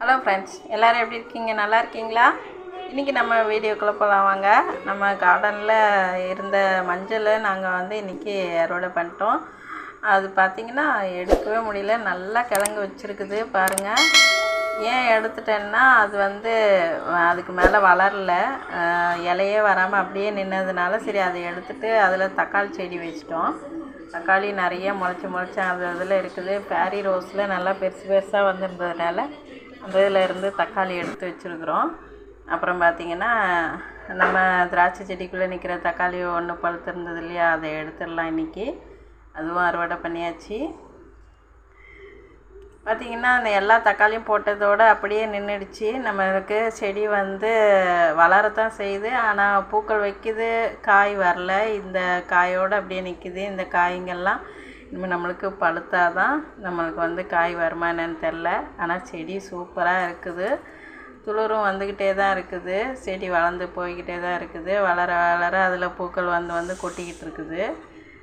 Hello friends எல்லோரும் எப்படி இருக்கீங்க? நல்லா இருக்கீங்களா? இன்றைக்கி நம்ம வீடியோக்குள்ளே போகலாம் வாங்க. நம்ம கார்டனில் இருந்த மஞ்சளை நாங்கள் வந்து இன்றைக்கி அறுவடை பண்ணிட்டோம். அது பார்த்திங்கன்னா எடுக்கவே முடியல. நல்லா கிழங்கு வச்சுருக்குது பாருங்கள் ஏன் எடுத்துட்டேன்னா அது வந்து அதுக்கு மேலே வளரல. இலையே வராமல் அப்படியே நின்னதுனால சரி அதை எடுத்துட்டு அதில் தக்காளி செடி வச்சிட்டோம். தக்காளி நிறைய முளைச்சி முளைச்சி அது இதில் இருக்குது. பேரி ரோஸில் நல்லா பெருசு பெருசாக வந்திருந்ததுனால அந்த இதில் இருந்து தக்காளி எடுத்து வச்சுருக்குறோம். அப்புறம் பார்த்திங்கன்னா நம்ம திராட்சை செடிக்குள்ளே நிற்கிற தக்காளி ஒன்று பழுத்திருந்தது இல்லையா அதை எடுத்துடலாம் இன்றைக்கி அதுவும் அறுவடை பண்ணியாச்சு. பார்த்திங்கன்னா அந்த எல்லா தக்காளியும் போட்டதோடு அப்படியே நின்றுடுச்சு நம்மளுக்கு செடி வந்து வளரத்தான் செய்யுது. ஆனால் பூக்கள் வைக்குது காய் வரல. இந்த காயோடு அப்படியே நிற்கிது இந்த காய்ங்கள்லாம் இனிமேல் நம்மளுக்கு பழுத்தாதான் நம்மளுக்கு வந்து காய் வருமா என்னன்னு தெரில. ஆனால் செடி சூப்பராக இருக்குது. துளிரும் வந்துக்கிட்டே தான் இருக்குது. செடி வளர்ந்து போய்கிட்டே தான் இருக்குது. வளர வளர அதில் பூக்கள் வந்து வந்து கொட்டிக்கிட்டு இருக்குது.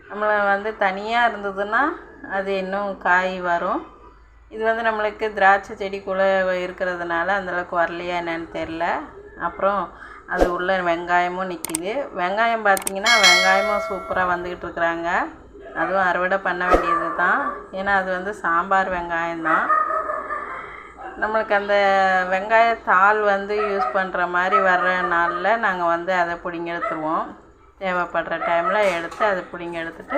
நம்மளை வந்து தனியாக இருந்ததுன்னா அது இன்னும் காய் வரும். இது வந்து நம்மளுக்கு திராட்சை செடிக்குள்ளே இருக்கிறதுனால அந்தளவுக்கு வரலையா என்னன்னு தெரில. அப்புறம் அது உள்ள வெங்காயமும் நிற்கிது வெங்காயம் பார்த்திங்கன்னா வெங்காயமும் சூப்பராக வந்துக்கிட்டு இருக்கிறாங்க. அதுவும் அறுவடை பண்ண வேண்டியது தான். ஏன்னா அது வந்து சாம்பார் வெங்காயம் தான். நம்மளுக்கு அந்த வெங்காயத்தாள் வந்து யூஸ் பண்ணுற மாதிரி வர்ற நாளில் நாங்கள் வந்து அதை பிடிங்கி எடுத்துருவோம். தேவைப்படுற டைமில் எடுத்து அதை பிடிங்கி எடுத்துட்டு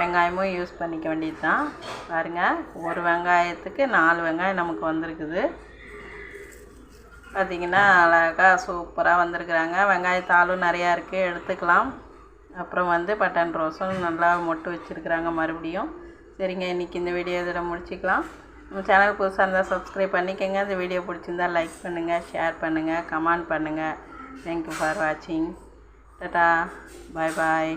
வெங்காயமும் யூஸ் பண்ணிக்க வேண்டியது தான். பாருங்கள் ஒரு வெங்காயத்துக்கு நாலு வெங்காயம் நமக்கு வந்திருக்குது. பார்த்திங்கன்னா அழகாக சூப்பராக வந்திருக்குறாங்க. வெங்காயத்தாளும் நிறையா இருக்குது எடுத்துக்கலாம். அப்புறம் வந்து பட்டன் ரோஸும் நல்லா மொட்டு வச்சுருக்குறாங்க மறுபடியும். சரிங்க இன்றைக்கி இந்த வீடியோ இதில் முடிச்சிக்கலாம். நம்ம சேனல் புதுசாக இருந்தால் சப்ஸ்கிரைப் பண்ணிக்கோங்க. இந்த வீடியோ பிடிச்சிருந்தா லைக் பண்ணுங்கள் ஷேர் பண்ணுங்கள் கமெண்ட் பண்ணுங்கள் தேங்க்யூ ஃபார் வாட்சிங் டட்டா பாய் பாய்